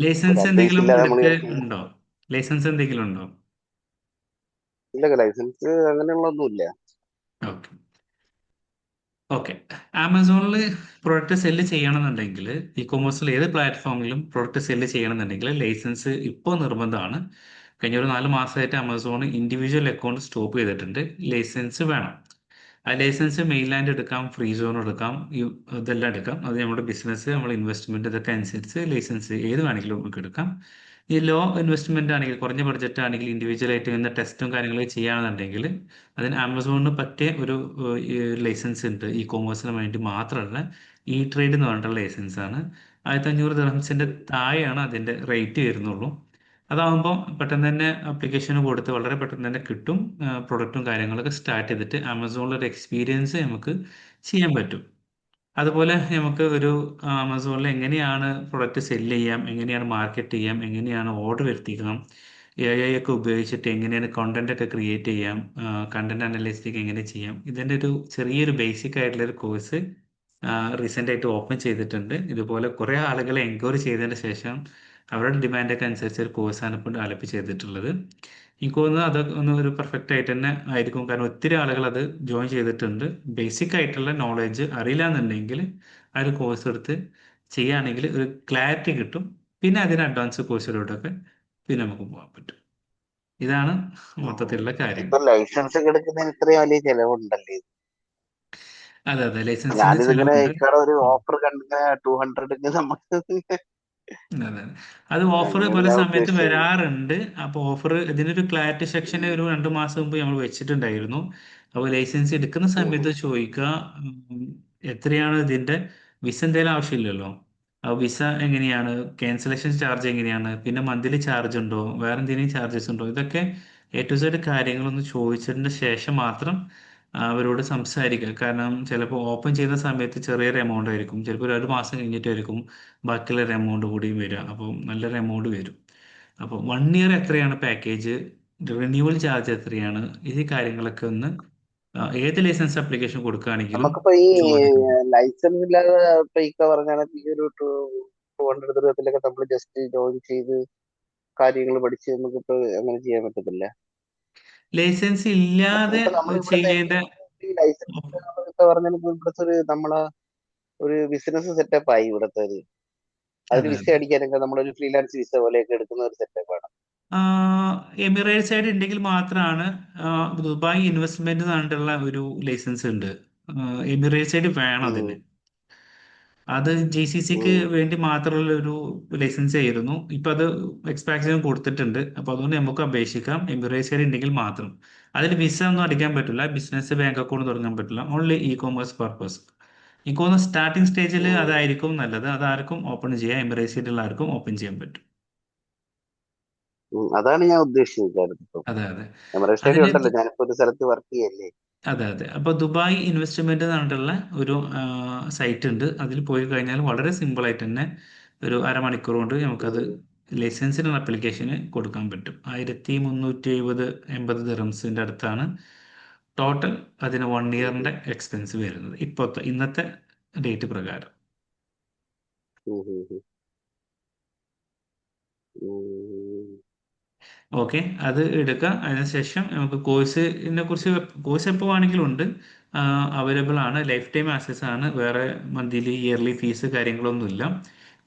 Licence എന്തെങ്കിലും ഉണ്ടോ? Licence എന്തെങ്കിലും ഉണ്ടോ? ഇല്ല ലൈസൻസ് അങ്ങനെയുള്ളതൊന്നുമില്ല ഓക്കെ ഓക്കെ ആമസോണിൽ പ്രൊഡക്റ്റ് സെല്ല് ചെയ്യണമെന്നുണ്ടെങ്കിൽ ഇ കൊമേഴ്സിൽ ഏത് പ്ലാറ്റ്ഫോമിലും പ്രൊഡക്റ്റ് സെല്ല് ചെയ്യണമെന്നുണ്ടെങ്കിൽ ലൈസൻസ് ഇപ്പോൾ നിർബന്ധമാണ്. കഴിഞ്ഞ ഒരു നാല് മാസമായിട്ട് ആമസോൺ ഇൻഡിവിജ്വൽ അക്കൗണ്ട് സ്റ്റോപ്പ് ചെയ്തിട്ടുണ്ട്. ലൈസൻസ് വേണം. ലൈസൻസ് മെയിൻലാൻഡ് എടുക്കാം ഫ്രീ സോൺ എടുക്കാം ഇതെല്ലാം എടുക്കാം. അത് നമ്മുടെ ബിസിനസ് നമ്മുടെ ഇൻവെസ്റ്റ്മെന്റ് ഇതൊക്കെ അനുസരിച്ച് ലൈസൻസ് ഏത് വേണമെങ്കിലും നമുക്ക് എടുക്കാം. ഈ ലോ ഇൻവെസ്റ്റ്മെന്റ് ആണെങ്കിൽ കുറഞ്ഞ ബഡ്ജറ്റ് ആണെങ്കിൽ ഇൻഡിവിജ്വൽ ആയിട്ട് ഇങ്ങനെ ടെസ്റ്റും കാര്യങ്ങളൊക്കെ ചെയ്യുകയാണെന്നുണ്ടെങ്കിൽ അതിന് ആമസോണിന് പറ്റിയ ഒരു ലൈസൻസ് ഉണ്ട്. ഇ കോമേഴ്സിന് വേണ്ടി മാത്രമല്ല ഇ ട്രേഡ് എന്ന് പറഞ്ഞിട്ടുള്ള ലൈസൻസ് ആണ്. ആയിരത്തി അഞ്ഞൂറ് ദർഹംസിന്റെ താഴെയാണ് അതിന്റെ റേറ്റ് വരുന്നുള്ളൂ. അതാകുമ്പോൾ പെട്ടെന്ന് തന്നെ അപ്ലിക്കേഷൻ കൊടുത്ത് വളരെ പെട്ടെന്ന് തന്നെ കിട്ടും. പ്രൊഡക്റ്റും കാര്യങ്ങളൊക്കെ സ്റ്റാർട്ട് ചെയ്തിട്ട് ആമസോണിൽ ഒരു എക്സ്പീരിയൻസ് നമുക്ക് ചെയ്യാൻ പറ്റും. അതുപോലെ നമുക്ക് ഒരു ആമസോണിൽ എങ്ങനെയാണ് പ്രൊഡക്റ്റ് സെല്ല് ചെയ്യാം എങ്ങനെയാണ് മാർക്കറ്റ് ചെയ്യാം എങ്ങനെയാണ് ഓർഡർ വരുത്തിക്കണം എ ഐ ഒക്കെ ഉപയോഗിച്ചിട്ട് എങ്ങനെയാണ് കണ്ടന്റ് ഒക്കെ ക്രിയേറ്റ് ചെയ്യാം കണ്ടന്റ് അനലിസ്റ്റിക് എങ്ങനെ ചെയ്യാം ഇതിന്റെ ഒരു ചെറിയൊരു ബേസിക് ആയിട്ടുള്ള ഒരു കോഴ്സ് റീസെന്റ് ആയിട്ട് ഓപ്പൺ ചെയ്തിട്ടുണ്ട്. ഇതുപോലെ കുറേ ആളുകളെ എൻക്വയറി ചെയ്തതിന് ശേഷം അവരുടെ ഡിമാൻഡൊക്കെ അനുസരിച്ച് ഒരു കോഴ്സാണ് ഇപ്പോൾ ഡെവലപ്പ് ചെയ്തിട്ടുള്ളത്. എനിക്ക് തോന്നുന്നു അത് ഒന്ന് ഒരു പെർഫെക്റ്റ് ആയിട്ട് തന്നെ ആയിരിക്കും. കാരണം ഒത്തിരി ആളുകൾ അത് ജോയിൻ ചെയ്തിട്ടുണ്ട്. ബേസിക് ആയിട്ടുള്ള നോളേജ് അറിയില്ല എന്നുണ്ടെങ്കിൽ ആ ഒരു കോഴ്സ് എടുത്ത് ചെയ്യുകയാണെങ്കിൽ ഒരു ക്ലാരിറ്റി കിട്ടും. പിന്നെ അതിന് അഡ്വാൻസ് കോഴ്സിലോട്ടൊക്കെ പിന്നെ നമുക്ക് പോകാൻ പറ്റും. ഇതാണ് മൊത്തത്തിലുള്ള കാര്യം. ലൈസൻസ് ഒക്കെ എടുക്കുന്നതിന് ഇത്രയും വലിയ ചെലവുണ്ടല്ലേ? അതെ അതെ. ഇക്കാടെ ഒരു ഓഫർ കണ്ടു ടു ഹൺഡ്രഡ് നമുക്ക് അതെ അത്. ഓഫർ പല സമയത്തും സമയത്ത് ഉദ്ദേശിച്ചത് വരാറുണ്ട്. അപ്പോൾ ഓഫർ ഇതിനൊരു ക്ലാരിറ്റി സെക്ഷൻ ഒരു രണ്ട് മാസം മുമ്പ് നമ്മൾ വെച്ചിട്ടുണ്ടായിരുന്നു. അപ്പോൾ ലൈസൻസ് എടുക്കുന്ന സമയത്ത് ചോദിക്കുക ഉം, എത്രയാണ് ഇതിന്റെ വിസ എന്തായാലും ആവശ്യമില്ലല്ലോ? ആ വിസ എങ്ങനെയാണ്? ക്യാൻസലേഷൻ ചാർജ് എങ്ങനെയാണ്? പിന്നെ മന്ത്ലി ചാർജ് ഉണ്ടോ? വേറെ എന്തെങ്കിലും ചാർജസ് ഉണ്ടോ? ഇതൊക്കെ എ ടു സെഡ് കാര്യങ്ങളൊന്ന് ചോദിച്ചതിന് ശേഷം മാത്രം അവരോട് സംസാരിക്കുക. കാരണം ചിലപ്പോൾ ഓപ്പൺ ചെയ്യുന്ന സമയത്ത് ചെറിയൊരു എമൗണ്ട് ആയിരിക്കും. ചിലപ്പോൾ ഒരു മാസം കഴിഞ്ഞിട്ടായിരിക്കും ബാക്കിയുള്ള ഒരു എമൗണ്ട് കൂടിയും വരിക. അപ്പോൾ നല്ലൊരു എമൗണ്ട് വരും. അപ്പോൾ വൺ ഇയർ എത്രയാണ് പാക്കേജ് റിന്യൂവൽ ചാർജ് എത്രയാണ്? ഈ കാര്യങ്ങളൊക്കെ ഒന്ന് ഏത് ലൈസൻസ് അപ്ലിക്കേഷൻ കൊടുക്കുകയാണെങ്കിലും നമുക്കിപ്പോ ഈ ലൈസൻസ് ഇല്ലാതെ ഈ ഒരു ടു ഹൺഡ്രഡ് ദൂരത്തിലൊക്കെ നമ്മൾ ജസ്റ്റ് ജോയിൻ ചെയ്ത് കാര്യങ്ങൾ പഠിച്ച് നമുക്കിപ്പോ അങ്ങനെ ചെയ്യാൻ പറ്റത്തില്ല. ലൈസൻസ് ഇല്ലാതെ ചെയ്യേണ്ട ലൈസൻസ് ഇക്ക പറഞ്ഞ കണക്ക് ഇവിടുത്തെ ഒരു നമ്മളെ ഒരു ബിസിനസ് സെറ്റപ്പ് ആയി ഇവിടുത്തെ ഒരു. അതിന് അതെ വിസ അടിക്കാനൊക്കെ നമ്മളൊരു ഫ്രീലാൻസ് വിസ പോലെയൊക്കെ എടുക്കുന്ന ഒരു സെറ്റപ്പ് ആണ്. എമിറേറ്റ്സ് ആയിട്ട് ഉണ്ടെങ്കിൽ മാത്രമാണ് ദുബായ് ഇൻവെസ്റ്റ്മെന്റ് പറഞ്ഞിട്ടുള്ള ഒരു ലൈസൻസ് ഉണ്ട് എമിറേറ്റ്സ് ആയിട്ട് വേണം അതിന്. അത് ജി സി സിക്ക് വേണ്ടി മാത്രമുള്ള ഒരു ലൈസൻസ് ആയിരുന്നു. ഇപ്പൊ അത് എക്സ്പാക്ഷൻ കൊടുത്തിട്ടുണ്ട്. അപ്പൊ അതുകൊണ്ട് നമുക്ക് അപേക്ഷിക്കാം. ആയിട്ട് ഉണ്ടെങ്കിൽ മാത്രം. അതിൽ വിസ ഒന്നും അടിക്കാൻ പറ്റില്ല. ബിസിനസ് ബാങ്ക് അക്കൗണ്ട് തുടങ്ങാൻ പറ്റില്ല. ഓൺലി ഇ കോമേഴ്സ് പർപ്പസ് എനിക്ക് തോന്നുന്നു സ്റ്റാർട്ടിംഗ് സ്റ്റേജിൽ അതായിരിക്കും നല്ലത്. അതാർക്കും ഓപ്പൺ ചെയ്യാം. ആയിട്ടുള്ള ആർക്കും ഓപ്പൺ ചെയ്യാൻ പറ്റും. അതാണ് ഞാൻ ഉദ്ദേശിച്ചത്. അതെ അതെ. ഉണ്ടല്ലോ. ഞാനിപ്പോ ഒരു സ്ഥലത്ത് വർക്ക് ചെയ്യല്ലേ? അതെ അതെ. അപ്പൊ ദുബായ് ഇൻവെസ്റ്റ്മെന്റ് എന്ന് പറഞ്ഞിട്ടുള്ള ഒരു സൈറ്റ് ഉണ്ട്. അതിൽ പോയി കഴിഞ്ഞാൽ വളരെ സിമ്പിൾ ആയിട്ട് തന്നെ ഒരു അരമണിക്കൂർ കൊണ്ട് നമുക്കത് ലൈസൻസിനുള്ള അപ്ലിക്കേഷന് കൊടുക്കാൻ പറ്റും. ആയിരത്തി മുന്നൂറ്റി എഴുപത് എൺപത് ദിറംസിന്റെ അടുത്താണ് ടോട്ടൽ അതിന് വൺ ഇയറിന്റെ എക്സ്പെൻസ് വരുന്നത്. ഇപ്പോഴത്തെ ഇന്നത്തെ ഡേറ്റ് പ്രകാരം. ഓക്കെ അത് എടുക്കുക അതിനുശേഷം നമുക്ക് കോഴ്സിനെ കുറിച്ച് കോഴ്സ് എപ്പോൾ വേണമെങ്കിലും ഉണ്ട്. അവൈലബിൾ ആണ്. ലൈഫ് ടൈം ആക്സസ് ആണ്. വേറെ മന്ത്ലി ഇയർലി ഫീസ് കാര്യങ്ങളൊന്നുമില്ല.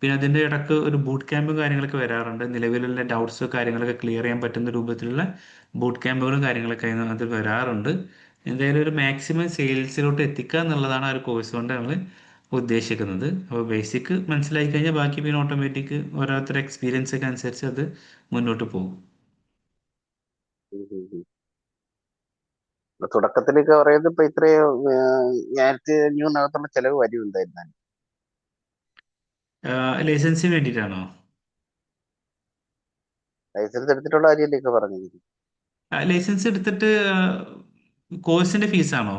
പിന്നെ അതിന്റെ ഇടയ്ക്ക് ഒരു ബൂട്ട് ക്യാമ്പും കാര്യങ്ങളൊക്കെ വരാറുണ്ട്. നിലവിലുള്ള ഡൗട്ട്സ് കാര്യങ്ങളൊക്കെ ക്ലിയർ ചെയ്യാൻ പറ്റുന്ന രൂപത്തിലുള്ള ബൂട്ട് ക്യാമ്പുകളും കാര്യങ്ങളൊക്കെ അതിനകത്ത് വരാറുണ്ട്. എന്തായാലും ഒരു മാക്സിമം സെയിൽസിലോട്ട് എത്തിക്കുക എന്നുള്ളതാണ് ആ ഒരു കോഴ്സ് കൊണ്ട് നമ്മൾ ഉദ്ദേശിക്കുന്നത്. അപ്പോൾ ബേസിക് മനസ്സിലാക്കി കഴിഞ്ഞാൽ ബാക്കി പിന്നെ ഓട്ടോമാറ്റിക് ഓരോരുത്തരുടെ എക്സ്പീരിയൻസ് ഒക്കെ അനുസരിച്ച് അത് മുന്നോട്ട് പോകും ഉം, ഉം, ഉം. അപ്പൊ തുടക്കത്തിലൊക്കെ പറയുന്നത് ഇപ്പൊ ഇത്രയും ആയിരത്തി അഞ്ഞൂറിനകത്തുള്ള ചെലവ് വരും എന്തായിരുന്നാലും. ലൈസൻസിന് വേണ്ടിട്ടാണോ ലൈസൻസ് എടുത്തിട്ടുള്ള കാര്യമല്ലേ ഒക്കെ പറഞ്ഞത്? ലൈസൻസ് എടുത്തിട്ട് കോഴ്സിന്റെ ഫീസാണോ?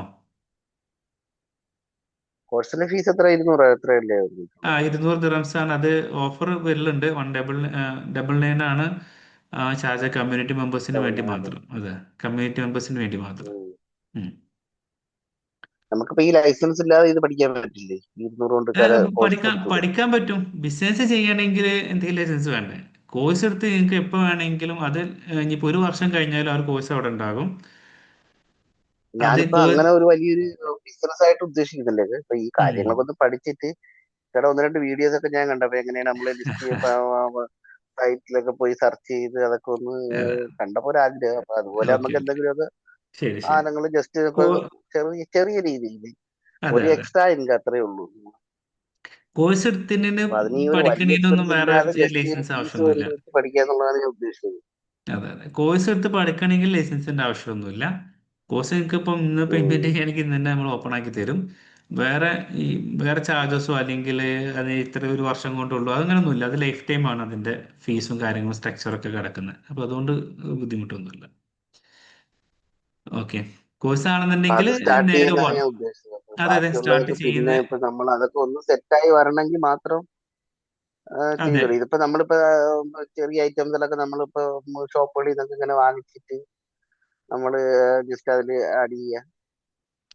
കോഴ്സിന്റെ ഫീസ് എത്ര? ഇരുന്നൂറ് എത്രയല്ലേ? ആ ഇരുന്നൂറ് ദിറംസ് ആണ് അത് ഓഫർ വരലുണ്ട്. വൺ ഡബിൾ ഡബിൾ നയൻ ആണ്. ചാർജ് കമ്മ്യൂണിറ്റി മെമ്പേഴ്സിന് വേണ്ടി മാത്രം. അതെ കമ്മ്യൂണിറ്റി മെമ്പേഴ്സിന് വേണ്ടി മാത്രം. നമുക്കിപ്പോ ഈ ലൈസൻസ് ഇല്ലാതെ ഇത് പഠിക്കാൻ പറ്റില്ലേ? ഇരുന്നൂറ് കൊണ്ട് പഠിക്കാൻ പഠിക്കാൻ പറ്റും. ബിസിനസ് ചെയ്യണമെങ്കിൽ എന്തെങ്കിലും ലൈസൻസ് വേണ്ടേ? കോഴ്സ് എടുത്ത് നിങ്ങൾക്ക് എപ്പോൾ വേണമെങ്കിലും അത് ഇനിയിപ്പോൾ ഒരു വർഷം കഴിഞ്ഞാലും ആ ഒരു കോഴ്സ് അവിടെ ഉണ്ടാകും. അത് ഞാനിപ്പോ അങ്ങനെ ഒരു വലിയൊരു ബിസിനസ് ആയിട്ട് ഉദ്ദേശിക്കുന്നില്ലേ. ഇപ്പൊ ഈ. കാര്യങ്ങളൊക്കെ ഒന്ന് പഠിച്ചിട്ട് ഇവിടെ ഒന്ന് രണ്ട് വീഡിയോസ് ഒക്കെ ഞാൻ കണ്ടപ്പോ എങ്ങനെയാണ് നമ്മൾ ലിസ്റ്റ് സൈറ്റിലൊക്കെ പോയി സെർച്ച് ചെയ്ത് അതൊക്കെ ഒന്ന് അതെ. കണ്ടപ്പോ ഒരു ആഗ്രഹം അപ്പൊ അതുപോലെ നമുക്ക് എന്തെങ്കിലും ശരി സാധനങ്ങൾ ജസ്റ്റ് ചെറിയ ചെറിയ രീതിയിൽ ഒരു എക്സ്ട്രാ ഇൻകം അത്രേ ഉള്ളൂ. കോഴ്സ് എന്നുള്ളതാണ് ഞാൻ ഉദ്ദേശിച്ചത്. അതെ അതെ. കോഴ്സ് എടുത്ത് പഠിക്കണമെങ്കിൽ ലൈസൻസിന്റെ ആവശ്യമൊന്നുമില്ല. കോഴ്സ് നിങ്ങൾക്ക് ഇപ്പം ഇന്ന് പേയ്മെന്റ് ചെയ്യണമെങ്കിൽ ഇന്ന് തന്നെ നമ്മൾ ഓപ്പൺ ആക്കി തരും. വേറെ ഈ വേറെ ചാർജസോ അല്ലെങ്കിൽ അത് ഇത്ര ഒരു വർഷം കൊണ്ടുള്ളൂ അതങ്ങനെയൊന്നുമില്ല അത് ലൈഫ് ടൈം ആണ് അതിന്റെ ഫീസും കാര്യങ്ങളും സ്ട്രക്ചറൊക്കെ കിടക്കുന്നത്. അപ്പൊ അതുകൊണ്ട് ബുദ്ധിമുട്ടൊന്നുമില്ല. ഓക്കെ കോഴ്സ് ആണെന്നുണ്ടെങ്കിൽ നേരെ അപ്പൊ അതെ അതെ സ്റ്റാർട്ട് ചെയ്യുന്ന ഇപ്പൊ നമ്മൾ അതൊക്കെ ഒന്ന് സെറ്റായി വരണമെങ്കിൽ മാത്രം ചെയ്തോളൂ. ഇതിപ്പോ നമ്മളിപ്പോ ചെറിയ ഐറ്റംസിലൊക്കെ നമ്മളിപ്പോ ഷോപ്പുകളിൽ നിന്നൊക്കെ ഇങ്ങനെ വാങ്ങിച്ചിട്ട് നമ്മൾ ജസ്റ്റ് അതിൽ ആഡ് ചെയ്യുക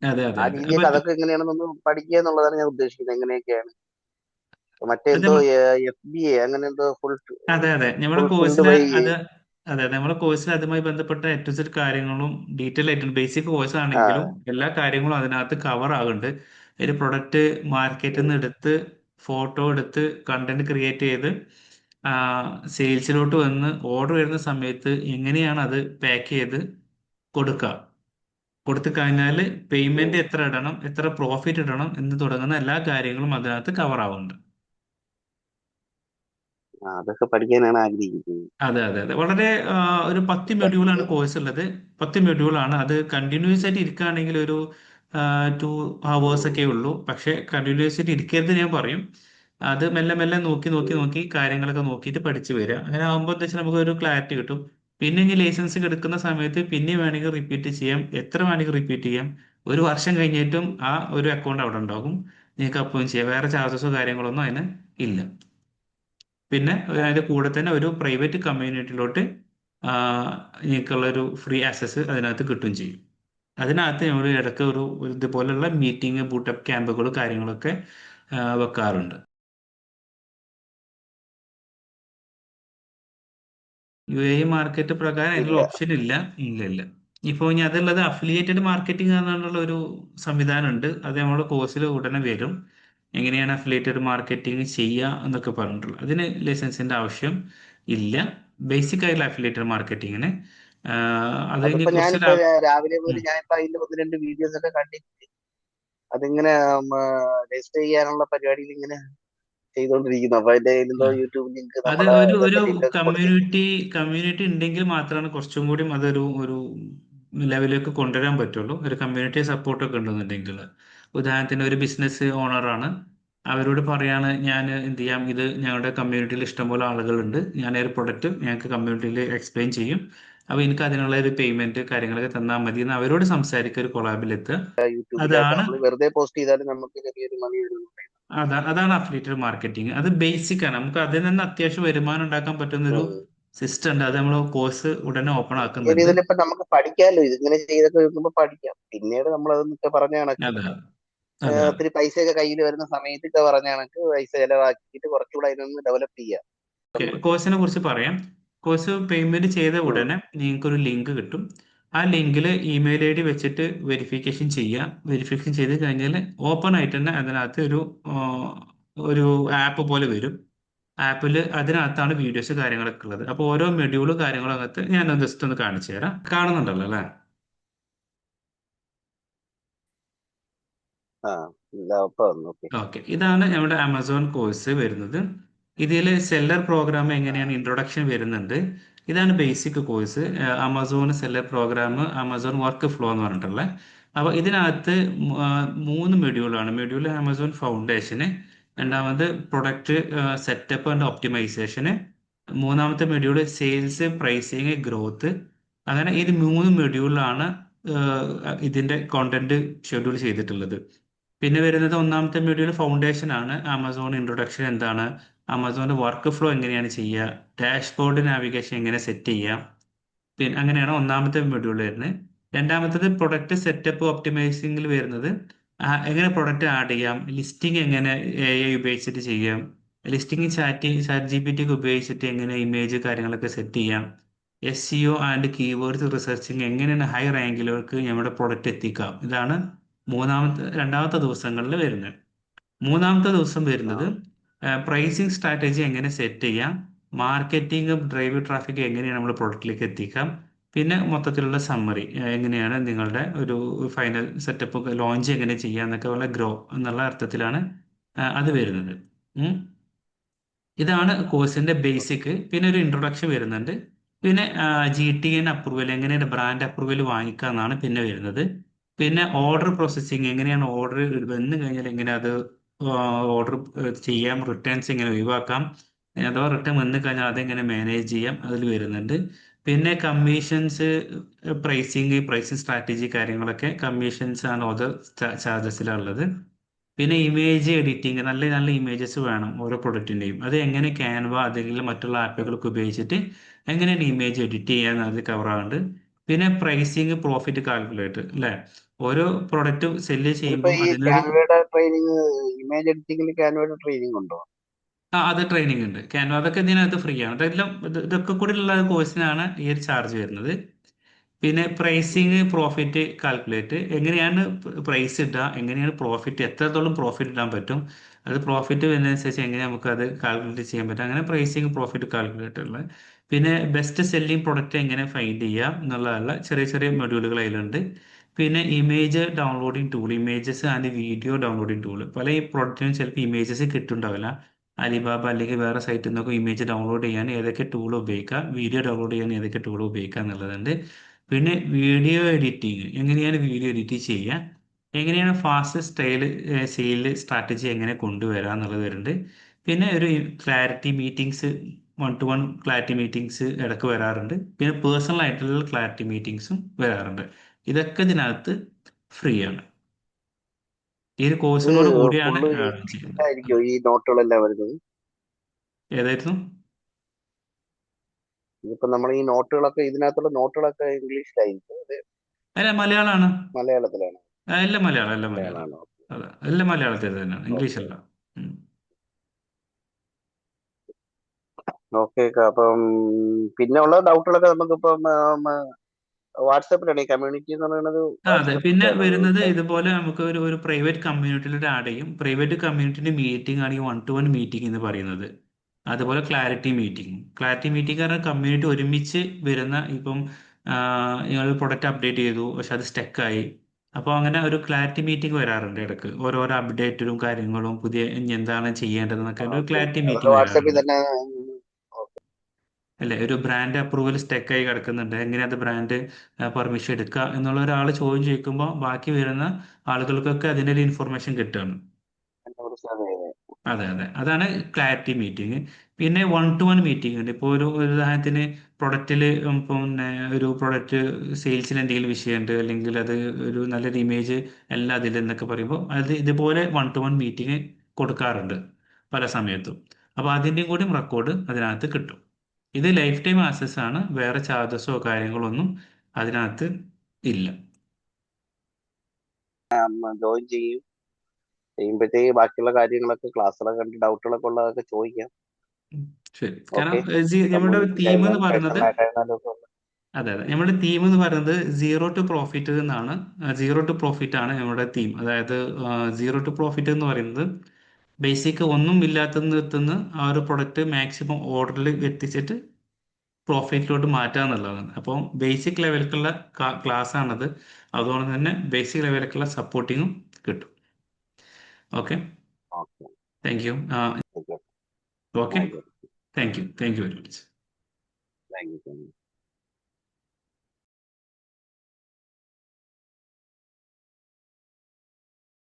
അതെ അതെ ആ രീതിയൊക്കെ അതൊക്കെ എങ്ങനെയാണെന്നൊന്ന് പഠിക്കുക എന്നുള്ളതാണ് ഞാൻ ഉദ്ദേശിക്കുന്നത്. എങ്ങനെയൊക്കെയാണ്? മറ്റേ മറ്റെന്തോ എഫ് ബി എ അങ്ങനെ എന്തോ ഫുൾ അതെ അതെ. നമ്മുടെ ബൈ അത് അതെ അതെ. നമ്മുടെ കോഴ്സിൽ അതുമായി ബന്ധപ്പെട്ട ഏറ്റവും സെഡ് കാര്യങ്ങളും ഡീറ്റെയിൽ ആയിട്ടുണ്ട് ബേസിക് കോഴ്സ് ആ ആണെങ്കിലും എല്ലാ കാര്യങ്ങളും അതിനകത്ത് കവർ ആകുന്നുണ്ട്. ഒരു പ്രൊഡക്റ്റ് മാർക്കറ്റിൽ നിന്ന് എടുത്ത് ഫോട്ടോ എടുത്ത് കണ്ടന്റ് ക്രിയേറ്റ് ചെയ്ത് സെയിൽസിലോട്ട് വന്ന് ഓർഡർ വരുന്ന സമയത്ത് എങ്ങനെയാണ് അത് പാക്ക് ചെയ്ത് കൊടുക്കുക? കൊടുത്തു കഴിഞ്ഞാൽ പേയ്മെന്റ് എത്ര ഇടണം എത്ര പ്രോഫിറ്റ് ഇടണം എന്ന് തുടങ്ങുന്ന എല്ലാ കാര്യങ്ങളും അതിനകത്ത് കവർ ആവുന്നുണ്ട്. അതൊക്കെ പഠിക്കാനാണ് ആഗ്രഹിക്കുന്നത്. അതെ അതെ അതെ. വളരെ ഒരു പത്ത് മൊഡ്യൂളാണ് കോഴ്സ് ഉള്ളത്. പത്ത് മൊഡ്യൂളാണ്. അത് കണ്ടിന്യൂസ് ആയിട്ട് ഇരിക്കുകയാണെങ്കിൽ ഒരു ടു ഹവേഴ്സ് ഒക്കെ ഉള്ളൂ. പക്ഷെ കണ്ടിന്യൂസ് ആയിട്ട് ഇരിക്കരുത് ഞാൻ പറയും. അത് മെല്ലെ മെല്ലെ നോക്കി നോക്കി നോക്കി കാര്യങ്ങളൊക്കെ നോക്കിയിട്ട് പഠിച്ചു വരിക. അങ്ങനെ ആകുമ്പോൾ എന്താ വെച്ചാൽ നമുക്ക് ഒരു ക്ലാരിറ്റി കിട്ടും. പിന്നെ ഇനി ലൈസൻസ് എടുക്കുന്ന സമയത്ത് പിന്നെ വേണമെങ്കിൽ റിപ്പീറ്റ് ചെയ്യാം. എത്ര വേണമെങ്കിൽ റിപ്പീറ്റ് ചെയ്യാം. ഒരു വർഷം കഴിഞ്ഞിട്ടും ആ ഒരു അക്കൗണ്ട് അവിടെ ഉണ്ടാകും. നിങ്ങൾക്ക് അപ്പം ചെയ്യാം. വേറെ ചാർജസോ കാര്യങ്ങളൊന്നും അതിന് ഇല്ല. പിന്നെ അതിന്റെ കൂടെ തന്നെ ഒരു പ്രൈവറ്റ് കമ്മ്യൂണിറ്റിയിലോട്ട് നിങ്ങൾക്കുള്ള ഒരു ഫ്രീ ആക്സസ് അതിനകത്ത് കിട്ടുകയും ചെയ്യും. അതിനകത്ത് നമ്മൾ ഇടയ്ക്ക് ഒരു ഇതുപോലെയുള്ള ഇതുപോലുള്ള മീറ്റിംഗ് ബൂട്ടപ്പ് ക്യാമ്പുകൾ കാര്യങ്ങളൊക്കെ വെക്കാറുണ്ട്. യു എ മാർക്കറ്റ് പ്രകാരം അതിനുള്ള ഓപ്ഷൻ ഇല്ല. ഇല്ല ഇല്ല. ഇപ്പോൾ ഇനി അതുള്ളത് അഫിലിയേറ്റഡ് മാർക്കറ്റിംഗ് എന്നുള്ള ഒരു സംവിധാനം ഉണ്ട് അത് നമ്മുടെ കോഴ്സിൽ ഉടനെ വരും. എങ്ങനെയാണ് അഫിലേറ്റഡ് മാർക്കറ്റിംഗ് ചെയ്യുക എന്നൊക്കെ പറഞ്ഞിട്ടുള്ളത് അതിന് ലൈസൻസിന്റെ ആവശ്യം ഇല്ല. ബേസിക് ആയിട്ടുള്ള അഫിലേറ്റഡ് മാർക്കറ്റിങ്ങിന് അതിപ്പോ ഞാനിപ്പോ രാവിലെ മുതൽ. ഞാനിപ്പോ അതിന്റെ ഒന്ന് രണ്ട് വീഡിയോസ് ഒക്കെ കണ്ടിട്ട് അതിങ്ങനെ രജിസ്റ്റർ ചെയ്യാനുള്ള പരിപാടിയിൽ ഇങ്ങനെ ചെയ്തോണ്ടിരിക്കുന്നു. അപ്പൊ അതിന്റെ എന്തോ യൂട്യൂബ് ലിങ്ക് അത് ഒരു ഒരു കമ്മ്യൂണിറ്റി കമ്മ്യൂണിറ്റി ഉണ്ടെങ്കിൽ മാത്രമാണ് കുറച്ചും കൂടി അതൊരു ഒരു ലെവലിലേക്ക് കൊണ്ടുവരാൻ പറ്റുള്ളൂ. ഒരു കമ്മ്യൂണിറ്റി സപ്പോർട്ട് ഒക്കെ ഉണ്ടെന്നുണ്ടെങ്കിൽ. ഉദാഹരണത്തിന് ഒരു ബിസിനസ് ഓണറാണ് അവരോട് പറയാണ് ഞാൻ എന്ത് ചെയ്യാം? ഇത് ഞങ്ങളുടെ കമ്മ്യൂണിറ്റിയിൽ ഇഷ്ടംപോലെ ആളുകളുണ്ട്. ഞാൻ ഒരു പ്രൊഡക്റ്റ് ഞങ്ങൾക്ക് കമ്മ്യൂണിറ്റിയിൽ എക്സ്പ്ലെയിൻ ചെയ്യും. അപ്പൊ എനിക്ക് അതിനുള്ള ഒരു പേയ്മെന്റ് കാര്യങ്ങളൊക്കെ തന്നാൽ മതി എന്ന് അവരോട് സംസാരിക്കുക ഒരു കൊളാബിലെത്തുക എത്തുക. അതാണ് വെറുതെ പോസ്റ്റ് ചെയ്താലും നമുക്ക് ചെറിയൊരു മണി വരും. അതാ അതാണ് അഫിലിയേറ്റഡ് മാർക്കറ്റിംഗ് അത് ബേസിക് ആണ്. നമുക്ക് അതിൽ നിന്ന് അത്യാവശ്യം വരുമാനം ഉണ്ടാക്കാൻ പറ്റുന്ന ഒരു സിസ്റ്റം ഉണ്ട്. അത് നമ്മൾ കോഴ്സ് ഉടനെ ഓപ്പൺ ആക്കുന്നത് ആക്കുന്നുണ്ട് നമുക്ക് പഠിക്കാമല്ലോ. ഇതിങ്ങനെ ചെയ്തൊക്കെ പഠിക്കാം. പിന്നീട് നമ്മൾ അതൊക്കെ പറഞ്ഞ കണക്ക് പൈസ ഒക്കെ ഒത്തിരി പൈസയൊക്കെ കയ്യിൽ വരുന്ന സമയത്ത് ഒക്കെ പറഞ്ഞ കണക്ക് പൈസ ചെലവാക്കിയിട്ട് കുറച്ചുകൂടെ അതിനൊന്ന് ഡെവലപ്പ് ചെയ്യാം. കോഴ്സിനെ കുറിച്ച് പറയാം. കോഴ്സ് പേയ്മെന്റ് ചെയ്ത ഉടനെ നിങ്ങൾക്ക് ഒരു ലിങ്ക് കിട്ടും. ആ ലിങ്കിൽ ഇമെയിൽ ഐ ഡി വെച്ചിട്ട് വെരിഫിക്കേഷൻ ചെയ്യുക വെരിഫിക്കേഷൻ ചെയ്ത് കഴിഞ്ഞാൽ ഓപ്പൺ ആയിട്ട് തന്നെ അതിനകത്ത് ഒരു ഒരു ആപ്പ് പോലെ വരും. ആപ്പിൽ അതിനകത്താണ് വീഡിയോസ് കാര്യങ്ങളൊക്കെ ഉള്ളത്. അപ്പോൾ ഓരോ മെഡ്യൂൾ കാര്യങ്ങളും അകത്ത് ഞാൻ ജസ്റ്റ് ഒന്ന് കാണിച്ചു തരാം. കാണുന്നുണ്ടല്ലോ അല്ലേ ആ ഇല്ല അപ്പൊ ഓക്കെ ഇതാണ് നമ്മുടെ ആമസോൺ കോഴ്സ് വരുന്നത്. ഇതിൽ സെല്ലർ പ്രോഗ്രാം എങ്ങനെയാണ് ഇൻട്രൊഡക്ഷൻ വരുന്നുണ്ട് ഇതാണ് basic course Amazon seller programme Amazon work flow എന്ന് പറഞ്ഞിട്ടുള്ള. അപ്പോൾ ഇതിനകത്ത് മൂന്ന് മെഡ്യൂളാണ് മെഡ്യൂൾ ആമസോൺ ഫൗണ്ടേഷന് രണ്ടാമത് പ്രൊഡക്റ്റ് സെറ്റപ്പ് ആൻഡ് ഒപ്റ്റിമൈസേഷന് മൂന്നാമത്തെ മെഡ്യൂൾ സെയിൽസ് പ്രൈസിങ് ഗ്രോത്ത് അങ്ങനെ ഇത് മൂന്ന് മെഡ്യൂളിലാണ് ഇതിന്റെ കോണ്ടന്റ് ഷെഡ്യൂൾ ചെയ്തിട്ടുള്ളത്. പിന്നെ വരുന്നത് ഒന്നാമത്തെ മൊഡ്യൂൾ ഫൗണ്ടേഷൻ ആണ്. ആമസോൺ ഇൻട്രൊഡക്ഷൻ എന്താണ്? ആമസോണിന്റെ വർക്ക് ഫ്ലോ എങ്ങനെയാണ് ചെയ്യുക? ഡാഷ്ബോർഡ് നാവിഗേഷൻ എങ്ങനെ സെറ്റ് ചെയ്യാം പിന്നെ അങ്ങനെയാണ് ഒന്നാമത്തെ മൊഡ്യൂൾ വരുന്നത്. രണ്ടാമത്തത് പ്രൊഡക്റ്റ് സെറ്റപ്പ് ഒപ്റ്റിമൈസിംഗിൽ വരുന്നത്. എങ്ങനെ പ്രൊഡക്റ്റ് ആഡ് ചെയ്യാം? ലിസ്റ്റിംഗ് എങ്ങനെ എ ഐ ഉപയോഗിച്ചിട്ട് ചെയ്യാം? Listing chat chat G P T ഒക്കെ ഉപയോഗിച്ചിട്ട് എങ്ങനെ ഇമേജ് കാര്യങ്ങളൊക്കെ സെറ്റ് ചെയ്യാം? S C O and keywords researching എങ്ങനെയാണ് ഹൈ റാങ്കിലേക്ക് നമ്മുടെ പ്രൊഡക്റ്റ് എത്തിക്കാം? ഇതാണ് മൂന്നാമത്തെ രണ്ടാമത്തെ ദിവസങ്ങളിൽ വരുന്നത്. മൂന്നാമത്തെ ദിവസം വരുന്നത് പ്രൈസിങ് സ്ട്രാറ്റജി എങ്ങനെ സെറ്റ് ചെയ്യാം മാർക്കറ്റിംഗും ഡ്രൈവ് ട്രാഫിക് എങ്ങനെയാണ് നമ്മൾ പ്രൊഡക്റ്റിലേക്ക് എത്തിക്കാം പിന്നെ മൊത്തത്തിലുള്ള സമ്മറി എങ്ങനെയാണ് നിങ്ങളുടെ ഒരു ഫൈനൽ സെറ്റപ്പ് ലോഞ്ച് എങ്ങനെ ചെയ്യാം എന്നൊക്കെ ഉള്ള ഗ്രോ എന്നുള്ള അർത്ഥത്തിലാണ് അത് വരുന്നത്. ഇതാണ് കോഴ്സിന്റെ ബേസിക് പിന്നെ ഒരു ഇൻട്രൊഡക്ഷൻ വരുന്നുണ്ട്. പിന്നെ ജി ടി എൻ അപ്രൂവൽ എങ്ങനെയാണ് ബ്രാൻഡ് അപ്രൂവൽ വാങ്ങിക്കുക എന്നാണ് പിന്നെ വരുന്നത്. പിന്നെ ഓർഡർ പ്രോസസ്സിങ് എങ്ങനെയാണ് ഓർഡർ വന്നു കഴിഞ്ഞാൽ എങ്ങനെ അത് ഓർഡർ ചെയ്യാം റിട്ടേൺസ് എങ്ങനെ ഒഴിവാക്കാം അഥവാ റിട്ടേൺ വന്നു കഴിഞ്ഞാൽ അതെങ്ങനെ മാനേജ് ചെയ്യാം അതിൽ വരുന്നുണ്ട്. പിന്നെ കമ്മീഷൻസ് പ്രൈസിങ് പ്രൈസിങ് സ്ട്രാറ്റജി കാര്യങ്ങളൊക്കെ കമ്മീഷൻസ് ആണ് ഓരോ ചാർജസിലുള്ളത് പിന്നെ ഇമേജ് എഡിറ്റിംഗ് നല്ല നല്ല ഇമേജസ് വേണം ഓരോ പ്രൊഡക്റ്റിന്റെയും അത് എങ്ങനെ ക്യാൻവ അല്ലെങ്കിൽ മറ്റുള്ള ആപ്പുകളൊക്കെ ഉപയോഗിച്ചിട്ട് എങ്ങനെയാണ് ഇമേജ് എഡിറ്റ് ചെയ്യാൻ അത് ആവുന്നുണ്ട് പിന്നെ പ്രൈസിങ് പ്രോഫിറ്റ് കാൽക്കുലേറ്റർ അല്ലെ ഓരോ പ്രൊഡക്റ്റ് സെല്ല് ചെയ്യുമ്പോൾ ട്രെയിനിങ് ഇമേജ് എഡിറ്റിംഗിൽ ക്യാൻവയുടെ ട്രെയിനിങ് ഉണ്ടോ? ആ അത് ട്രെയിനിങ് ഉണ്ട്. ക്യാൻവ അതൊക്കെ ഇതിനകത്ത് ഫ്രീ ആണ്. അതെല്ലാം ഇതൊക്കെ കൂടി ഉള്ള കോഴ്സിനാണ് ഈ ഒരു ചാർജ് വരുന്നത്. പിന്നെ പ്രൈസിങ് പ്രോഫിറ്റ് കാൽക്കുലേറ്റ് എങ്ങനെയാണ് പ്രൈസ് ഇടുക എങ്ങനെയാണ് പ്രോഫിറ്റ് എത്രത്തോളം പ്രോഫിറ്റ് ഇടാൻ പറ്റും അത് പ്രോഫിറ്റ് വരുന്നതനുസരിച്ച് എങ്ങനെ നമുക്ക് അത് കാൽക്കുലേറ്റ് ചെയ്യാൻ പറ്റും അങ്ങനെ പ്രൈസിങ് പ്രോഫിറ്റ് കാൽക്കുലേറ്റ് ഉള്ളത് പിന്നെ ബെസ്റ്റ് സെല്ലിംഗ് പ്രൊഡക്റ്റ് എങ്ങനെ ഫൈൻഡ് ചെയ്യാം എന്നുള്ളതുള്ള ചെറിയ ചെറിയ മൊഡ്യൂളുകൾ അതിലുണ്ട്. പിന്നെ image downloading tool images and video downloading tool പല ഈ പ്രൊഡക്റ്റിനും ചിലപ്പോൾ ഇമേജസ് കിട്ടുന്നുണ്ടാവില്ല. അലിബാബ അല്ലെങ്കിൽ വേറെ സൈറ്റിൽ നിന്നൊക്കെ ഇമേജ് ഡൗൺലോഡ് ചെയ്യാൻ ഏതൊക്കെ ടൂൾ ഉപയോഗിക്കാം വീഡിയോ ഡൗൺലോഡ് ചെയ്യാൻ ഏതൊക്കെ ടൂൾ ഉപയോഗിക്കാം എന്നുള്ളതുണ്ട്. പിന്നെ വീഡിയോ എഡിറ്റിംഗ് എങ്ങനെയാണ് വീഡിയോ എഡിറ്റ് ചെയ്യുക എങ്ങനെയാണ് ഫാസ്റ്റ് സ്റ്റൈൽ സെയിൽ സ്ട്രാറ്റജി എങ്ങനെ കൊണ്ടുവരാം എന്നുള്ളത് വരുന്നുണ്ട്. പിന്നെ ഒരു clarity meetings one to one clarity meetings ഇടയ്ക്ക് വരാറുണ്ട്. പിന്നെ പേഴ്സണൽ ആയിട്ടുള്ള ക്ലാരിറ്റി മീറ്റിംഗ്സും വരാറുണ്ട്. ഇതൊക്കെ ഇതിനകത്ത് ഫ്രീ ആണ്. ഈ ഒരു കോഴ്സിനോട് കൂടിയാണ് ഈ നോട്ടുകളെല്ലാം വരുന്നത്? ഏതായിരുന്നു? ഇതിപ്പോ നമ്മൾ ഈ നോട്ടുകളൊക്കെ ഇതിനകത്തുള്ള നോട്ടുകളൊക്കെ ഇംഗ്ലീഷിലായിരിക്കും അല്ല മലയാളമാണ് മലയാളത്തിലാണ്. എല്ലാം മലയാളം എല്ലാം മലയാളം. എല്ലാം മലയാളത്തിൽ തന്നെയാണ്. ഇംഗ്ലീഷ് അല്ല ഉം. ഓക്കെ അപ്പം പിന്നെ ഉള്ള ഡൗട്ടുകളൊക്കെ നമുക്കിപ്പം വാട്സാപ്പിലാണ് ഈ കമ്മ്യൂണിറ്റി എന്ന് പറയുന്നത് അതെ. പിന്നെ വരുന്നത് ഇതുപോലെ നമുക്ക് ഒരു ഒരു പ്രൈവറ്റ് കമ്മ്യൂണിറ്റിയിൽ ആഡ് ചെയ്യും. പ്രൈവറ്റ് കമ്മ്യൂണിറ്റിന്റെ മീറ്റിംഗ് ആണ് ഈ വൺ ടു വൺ മീറ്റിംഗ് എന്ന് പറയുന്നത്. അതുപോലെ ക്ലാരിറ്റി മീറ്റിംഗ് ക്ലാരിറ്റി മീറ്റിംഗ് കാരണം കമ്മ്യൂണിറ്റി ഒരുമിച്ച് വരുന്ന ഇപ്പം നിങ്ങൾ പ്രൊഡക്റ്റ് അപ്ഡേറ്റ് ചെയ്തു പക്ഷെ അത് സ്റ്റക്കായി അപ്പോൾ അങ്ങനെ ഒരു ക്ലാരിറ്റി മീറ്റിംഗ് വരാറുണ്ട് ഇടയ്ക്ക്. ഓരോരോ അപ്ഡേറ്റും കാര്യങ്ങളും പുതിയ എന്താണ് ചെയ്യേണ്ടതെന്നൊക്കെ ഒരു ക്ലാരിറ്റി മീറ്റിംഗ് വാട്സാപ്പിൽ തന്നെ അല്ലെ? ഒരു ബ്രാൻഡ് അപ്രൂവൽ സ്റ്റക്കായി കിടക്കുന്നുണ്ട്. എങ്ങനെ അത് ബ്രാൻഡ് പെർമിഷൻ എടുക്കുക എന്നുള്ള ഒരാൾ ചോദ്യം ചോദിക്കുമ്പോൾ ബാക്കി വരുന്ന ആളുകൾക്കൊക്കെ അതിന്റെ ഒരു ഇൻഫർമേഷൻ കിട്ടുകയാണ്. അതെ അതെ. അതാണ് ക്ലാരിറ്റി മീറ്റിംഗ് പിന്നെ വൺ ടു വൺ മീറ്റിംഗ് ഉണ്ട്. ഇപ്പോൾ ഒരു ഉദാഹരണത്തിന് പ്രൊഡക്റ്റിൽ പിന്നെ ഒരു പ്രൊഡക്റ്റ് സെയിൽസിൽ എന്തെങ്കിലും വിഷയമുണ്ട് അല്ലെങ്കിൽ അത് ഒരു നല്ലൊരു ഇമേജ് അല്ല അതിൽ എന്നൊക്കെ പറയുമ്പോൾ അത് ഇതുപോലെ വൺ ടു വൺ മീറ്റിംഗ് കൊടുക്കാറുണ്ട് പല സമയത്തും. അപ്പോൾ അതിന്റെയും കൂടി റെക്കോർഡ് അതിനകത്ത് കിട്ടും. ഇത് ലൈഫ് ടൈം ആക്സസ് ആണ്. വേറെ ചാർജസോ കാര്യങ്ങളൊന്നും അതിനകത്ത് ഇല്ല. ജോയിൻ ചെയ്യും. ചെയ്യുമ്പോഴത്തേക്ക് ബാക്കിയുള്ള കാര്യങ്ങളൊക്കെ ക്ലാസ്സുകളൊക്കെ കണ്ട് ഡൗട്ടുകളൊക്കെ ഉള്ളതൊക്കെ ചോദിക്കാം. ശരി. കാരണം നമ്മുടെ തീം എന്ന് പറയുന്നത് അതെ അതെ. നമ്മുടെ തീം എന്ന് പറയുന്നത് സീറോ ടു പ്രോഫിറ്റ് എന്നാണ് സീറോ ടു പ്രോഫിറ്റ് ആണ് നമ്മുടെ തീം അതായത് സീറോ ടു പ്രോഫിറ്റ് എന്ന് പറയുന്നത് ബേസിക് ഒന്നും ഇല്ലാത്തതിന് ആ ഒരു പ്രൊഡക്റ്റ് മാക്സിമം ഓർഡറിൽ എത്തിച്ചിട്ട് പ്രോഫിറ്റിലോട്ട് മാറ്റുക എന്നുള്ളതാണ്. അപ്പം ബേസിക് ലെവലിലുള്ള ക്ലാസ് ആണത്. അതുകൊണ്ട് തന്നെ ബേസിക് ലെവലിലേക്കുള്ള സപ്പോർട്ടിങ്ങും കിട്ടും. Okay thank you okay thank you thank you very much